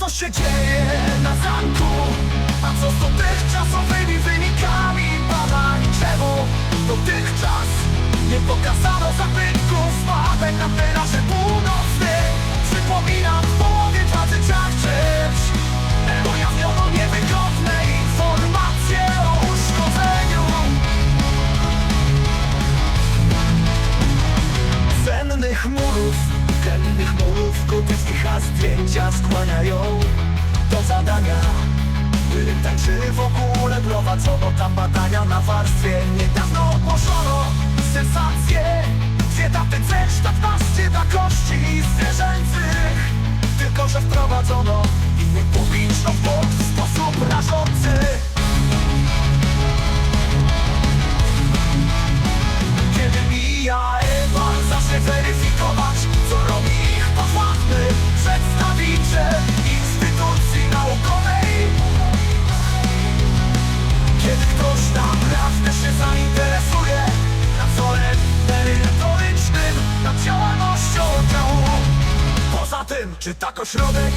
co się dzieje na zamku? A co z dotychczasowymi wynikami badań? Czemu dotychczas nie pokazano zabytków Mapę na wyrazie północny? Przypominam w połowie 2003 Ujawniono niewygodne informacje o uszkodzeniu. Sennych murów, sennych murów gotyckich A zdjęcia skłaniają. By tańczy w ogóle prowadzono tam badania na warstwie. Niedawno ogłoszono czy tak ośrodek?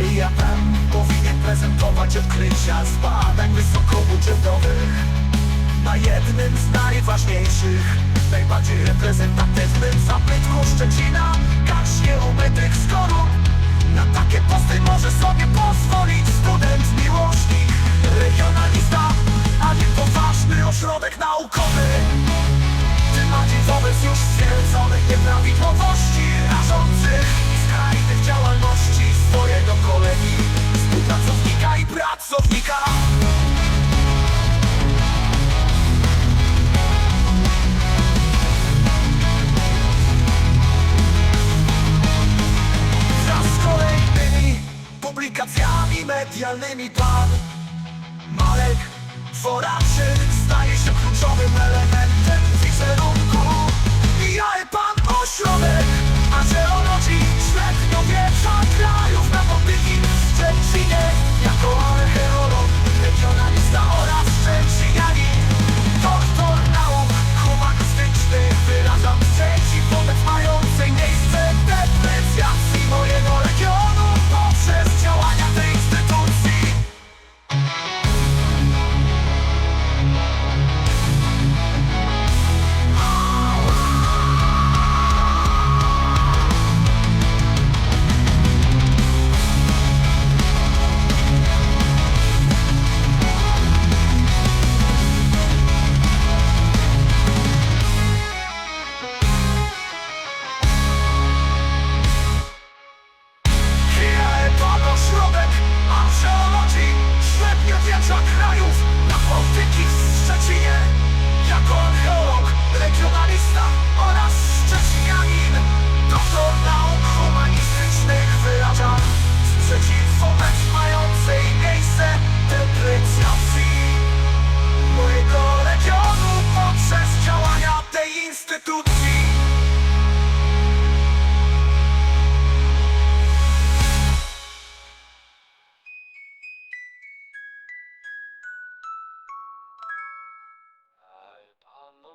IAM powinien prezentować odkrycia z badań wysokobudżetowych na jednym z najważniejszych, najbardziej reprezentatywnym zabytku Szczecina Kacznie umytych z korup Na takie posty może sobie publikacjami medialnymi pan Marek Foraczy staje się kluczowym elementem